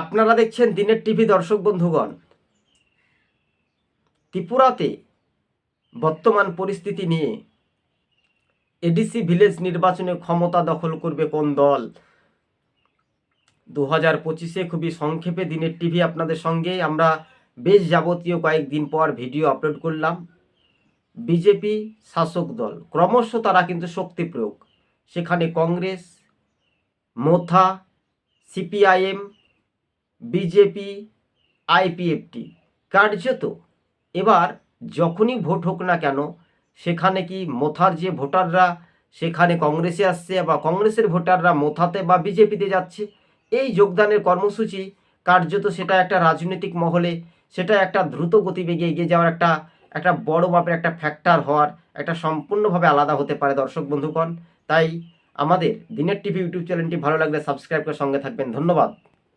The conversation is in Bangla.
আপনারা দেখছেন দিনের টিভি দর্শক বন্ধুগণ। ত্রিপুরাতে বর্তমান পরিস্থিতি নিয়ে এডিসি ভিলেজ নির্বাচনে ক্ষমতা দখল করবে কোন দল? দু হাজার পঁচিশে খুবই সংক্ষেপে দিনের টিভি আপনাদের সঙ্গে। আমরা বেশ যাবতীয় কয়েকদিন পর ভিডিও আপলোড করলাম। বিজেপি শাসক দল, ক্রমশ তারা কিন্তু শক্তি প্রয়োগ। সেখানে Congress, Motha CPIM BJP IPFT কার্যত এবার যখনই ভোট হোক না কেন, সেখানে কি মোথার যে ভোটাররা, সেখানে কংগ্রেসে আসছে বা কংগ্রেসের ভোটাররা মোথাতে বা বিজেপিতে যাচ্ছে, এই যোগদানের কর্মসূচি কার্যত সেটা একটা রাজনৈতিক মহলে, সেটা একটা দ্রুত গতিবেগে এগিয়ে যাওয়ার একটা একটা বড় মাপের একটা ফ্যাক্টর হওয়ার একটা সম্পূর্ণভাবে আলাদা হতে পারে দর্শক বন্ধুগণ। তাই আমাদের দিনের টিভি ইউটিউব চ্যানেলটি ভালো লাগলে সাবস্ক্রাইব করে সঙ্গে থাকবেন। ধন্যবাদ।